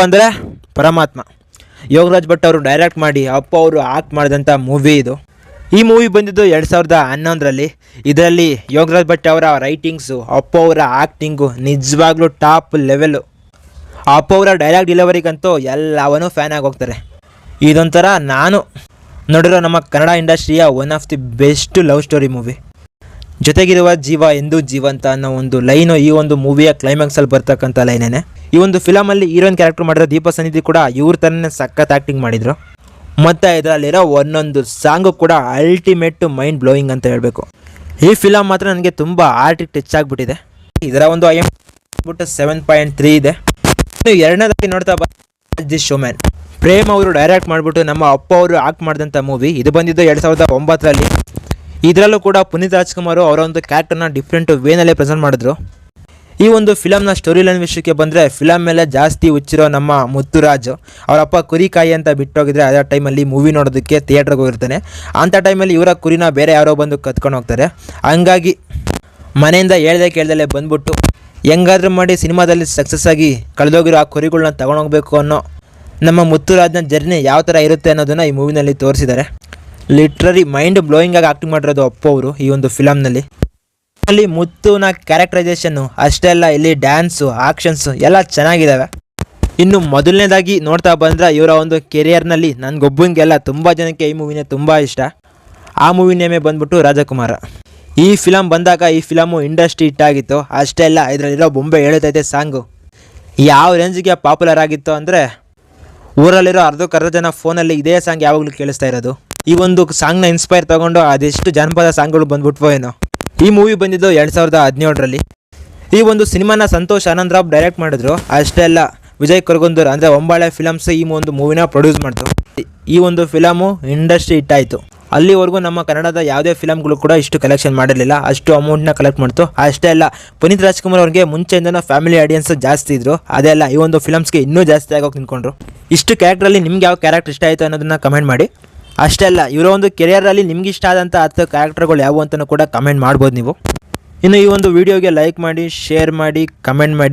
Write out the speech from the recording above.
ಬಂದರೆ ಪರಮಾತ್ಮ. ಯೋಗರಾಜ್ ಭಟ್ ಅವರು ಡೈರೆಕ್ಟ್ ಮಾಡಿ, ಅಪ್ಪ ಅವರು ಆಕ್ಟ್ ಮಾಡಿದಂಥ ಮೂವಿ ಇದು. ಈ ಮೂವಿ ಬಂದಿದ್ದು ಎರಡು ಸಾವಿರದ ಹನ್ನೊಂದರಲ್ಲಿ. ಇದರಲ್ಲಿ ಯೋಗರಾಜ್ ಭಟ್ ಅವರ ರೈಟಿಂಗ್ಸು ಅಪ್ಪ ಅವರ ಆ್ಯಕ್ಟಿಂಗು ನಿಜವಾಗ್ಲೂ ಟಾಪ್ ಲೆವೆಲ್ಲು ಅಪ್ಪ ಅವರ ಡೈಲಾಗ್ ಡೆಲಿವರಿಗಂತೂ ಎಲ್ಲವನ್ನೂ ಫ್ಯಾನ್ ಆಗಿ ಹೋಗ್ತಾರೆ. ಇದೊಂಥರ ನಾನು. ನೋಡಿರೋ ನಮ್ಮ Kannada ಇಂಡಸ್ಟ್ರಿಯ one of the best love story movie ಜೊತೆಗಿರುವ ಜೀವ ಎಂದೂ ಜೀವಂತ ಅನ್ನೋ ಒಂದು ಲೈನು ಈ ಒಂದು ಮೂವಿಯ ಕ್ಲೈಮ್ಯಾಕ್ಸಲ್ಲಿ ಬರ್ತಕ್ಕಂಥ ಲೈನೇನೆ ಈ ಒಂದು ಫಿಲಮಲ್ಲಿ ಹೀರೋಯಿನ್ ಕ್ಯಾರೆಕ್ಟರ್ ಮಾಡಿರೋ ದೀಪ ಸನ್ನಿಧಿ ಕೂಡ ಇವ್ರ ತರನೇ ಸಖತ್ ಆಕ್ಟಿಂಗ್ ಮಾಡಿದ್ರು. ಮತ್ತು ಇದರಲ್ಲಿರೋ ಒಂದೊಂದು ಸಾಂಗು ಕೂಡ ಅಲ್ಟಿಮೇಟ್ ಮೈಂಡ್ ಬ್ಲೋಯಿಂಗ್ ಅಂತ ಹೇಳಬೇಕು. ಈ ಫಿಲಮ್ ಮಾತ್ರ ನನಗೆ ತುಂಬ ಆರ್ಟಿಗೆ ಟಚ್ ಆಗಿಬಿಟ್ಟಿದೆ. ಇದರ ಒಂದು ಐ ಎಂ ಬಿಟ್ಟು ಸೆವೆನ್ ಪಾಯಿಂಟ್ ತ್ರೀ ಇದೆ. ಎರಡನೇದಾಗಿ ನೋಡ್ತಾ ಬಾ ದಿ ಶೋಮ್ಯಾನ್ ಪ್ರೇಮ್ ಅವರು ಡೈರೆಕ್ಟ್ ಮಾಡಿಬಿಟ್ಟು ನಮ್ಮ ಅಪ್ಪ ಅವರು ಆಕ್ಟ್ ಮಾಡಿದಂಥ ಮೂವಿ ಇದು ಬಂದಿದ್ದು ಎರಡು ಸಾವಿರದ ಒಂಬತ್ತರಲ್ಲಿ. ಇದರಲ್ಲೂ ಕೂಡ ಪುನೀತ್ ರಾಜ್ಕುಮಾರ್ ಅವರ ಒಂದು ಕ್ಯಾರೆಕ್ಟರ್ನ ಡಿಫ್ರೆಂಟ್ ವೇನಲ್ಲೇ ಪ್ರೆಸೆಂಟ್ ಮಾಡಿದ್ರು. ಈ ಒಂದು ಫಿಲಮ್ನ ಸ್ಟೋರಿ ಲೈನ್ ವಿಷಯಕ್ಕೆ ಬಂದರೆ ಫಿಲಮ್ ಮೇಲೆ ಜಾಸ್ತಿ ಹುಚ್ಚಿರೋ ನಮ್ಮ ಮುತ್ತುರಾಜ್, ಅವರಪ್ಪ ಕುರಿಕಾಯಿ ಅಂತ ಬಿಟ್ಟೋಗಿದ್ರೆ ಅದೇ ಟೈಮಲ್ಲಿ ಮೂವಿ ನೋಡೋದಕ್ಕೆ ಥಿಯೇಟ್ರಿಗೆ ಹೋಗಿರ್ತಾನೆ. ಅಂಥ ಟೈಮಲ್ಲಿ ಇವರ ಕುರಿನ ಬೇರೆ ಯಾರೋ ಬಂದು ಕತ್ಕೊಂಡು ಹೋಗ್ತಾರೆ. ಹಂಗಾಗಿ ಮನೆಯಿಂದ ಹೇಳ್ದೆ ಕೇಳ್ದಲ್ಲೇ ಬಂದ್ಬಿಟ್ಟು ಹೆಂಗಾದ್ರೂ ಮಾಡಿ ಸಿನಿಮಾದಲ್ಲಿ ಸಕ್ಸಸ್ ಆಗಿ ಕಳೆದೋಗಿರೋ ಆ ಕುರಿಗಳನ್ನ ತಗೊಂಡೋಗ್ಬೇಕು ಅನ್ನೋ ನಮ್ಮ ಮುತ್ತುರಾಜ್ನ ಜರ್ನಿ ಯಾವ ಥರ ಇರುತ್ತೆ ಅನ್ನೋದನ್ನು ಈ ಮೂವಿನಲ್ಲಿ ತೋರಿಸಿದ್ದಾರೆ. ಲಿಟ್ರರಿ ಮೈಂಡ್ ಬ್ಲೋಯಿಂಗ್ ಆಗಿ ಆಕ್ಟಿಂಗ್ ಮಾಡಿರೋದು ಅಪ್ಪ ಅವರು ಈ ಒಂದು ಫಿಲಮ್ನಲ್ಲಿ ಅಲ್ಲಿ ಮುತ್ತುನ ಕ್ಯಾರೆಕ್ಟರೈಸೇಷನ್ನು ಅಷ್ಟೇ ಅಲ್ಲ ಇಲ್ಲಿ ಡ್ಯಾನ್ಸು ಆಕ್ಷನ್ಸು ಎಲ್ಲ ಚೆನ್ನಾಗಿದ್ದಾವೆ ಇನ್ನು ಮೊದಲನೇದಾಗಿ ನೋಡ್ತಾ ಬಂದರೆ ಇವರ ಒಂದು ಕೆರಿಯರ್ನಲ್ಲಿ ನನಗೊಬ್ಬನಿಗೆಲ್ಲ ತುಂಬ ಜನಕ್ಕೆ ಈ ಮೂವಿನೇ ತುಂಬ ಇಷ್ಟ. ಆ ಮೂವಿ ನೇಮೇ ಬಂದ್ಬಿಟ್ಟು ರಾಜಕುಮಾರ. ಈ ಫಿಲಮ್ ಬಂದಾಗ ಈ ಫಿಲಮು ಇಂಡಸ್ಟ್ರಿ ಇಟ್ಟಾಗಿತ್ತು ಅಷ್ಟೇ ಅಲ್ಲ ಇದರಲ್ಲಿರೋ ಬೊಂಬೆ ಹೇಳುತ್ತೈತೆ ಸಾಂಗು. ಯಾವ ರೇಂಜಿಗೆ ಪಾಪ್ಯುಲರ್ ಆಗಿತ್ತು ಅಂದರೆ, ಊರಲ್ಲಿರೋ ಅರ್ಧಕ್ಕರ್ಧ ಜನ ಫೋನಲ್ಲಿ ಇದೇ ಸಾಂಗ್ ಯಾವಾಗಲೂ ಕೇಳಿಸ್ತಾ ಇರೋದು. ಈ ಒಂದು ಸಾಂಗ್ನ ಇನ್ಸ್ಪೈರ್ ತಗೊಂಡು ಅದೆಷ್ಟು ಜಾನಪದ ಸಾಂಗ್ಗಳು ಬಂದ್ಬಿಟ್ವೋ ಏನೋ. ಈ ಮೂವಿ ಬಂದಿದ್ದು ಎರಡು ಸಾವಿರದ ಹದಿನೇಳರಲ್ಲಿ. ಈ ಒಂದು ಸಿನಿಮಾನ ಸಂತೋಷ್ ಆನಂದರಾವ್ ಡೈರೆಕ್ಟ್ ಮಾಡಿದ್ರು. ಅಷ್ಟೇ ಅಲ್ಲ, ವಿಜಯ್ ಕರ್ಗೊಂದೂರ್ ಅಂದರೆ ಒಂಬಾಳೆ ಫಿಲಮ್ಸ್ ಈ ಒಂದು ಮೂವಿನ ಪ್ರೊಡ್ಯೂಸ್ ಮಾಡಿದ್ರು ಈ ಒಂದು ಫಿಲಮು ಇಂಡಸ್ಟ್ರಿ ಹಿಟ್ಟಾಯಿತು ಅಲ್ಲಿವರೆಗೂ ನಮ್ಮ ಕನ್ನಡದ ಯಾವುದೇ ಫಿಲಮ್ಗಳು ಕೂಡ ಇಷ್ಟು ಕಲೆಕ್ಷನ್ ಮಾಡಿರಲಿಲ್ಲ. ಅಷ್ಟು ಅಮೌಂಟ್ನ ಕಲೆಕ್ಟ್ ಮಾಡ್ತು. ಅಷ್ಟೇ ಅಲ್ಲ, ಪುನೀತ್ ರಾಜ್ಕುಮಾರ್ ಅವ್ರಿಗೆ ಮುಂಚೆಯಿಂದನೂ ಫ್ಯಾಮಿಲಿ ಆಡಿಯನ್ಸ್ ಜಾಸ್ತಿ ಇದ್ರು. ಅದೇ ಅಲ್ಲ, ಈ ಒಂದು ಫಿಲಮ್ಸ್ಗೆ ಇನ್ನೂ ಜಾಸ್ತಿ ಆಗೋಗಿ ನಿಂತ್ಕೊಂಡ್ರು. ಇಷ್ಟು ಕ್ಯಾರೆಕ್ಟ್ರಲ್ಲಿ ನಿಮ್ಗೆ ಯಾವ ಕ್ಯಾರೆಕ್ಟರ್ ಇಷ್ಟ ಆಯಿತು ಅನ್ನೋದನ್ನ ಕಮೆಂಟ್ ಮಾಡಿ. ಅಷ್ಟೇ ಅಲ್ಲ, ಇವರ ಒಂದು ಕೆರಿಯರಲ್ಲಿ ನಿಮ್ಗೆ ಇಷ್ಟ ಆದಂಥ ಹತ್ತು ಕ್ಯಾರೆಕ್ಟರ್ಗಳು ಯಾವುವು ಅಂತಲೂ ಕೂಡ ಕಮೆಂಟ್ ಮಾಡ್ಬೋದು ನೀವು. ಇನ್ನು ಈ ಒಂದು ವಿಡಿಯೋಗೆ ಲೈಕ್ ಮಾಡಿ ಶೇರ್ ಮಾಡಿ ಕಮೆಂಟ್ ಮಾಡಿ.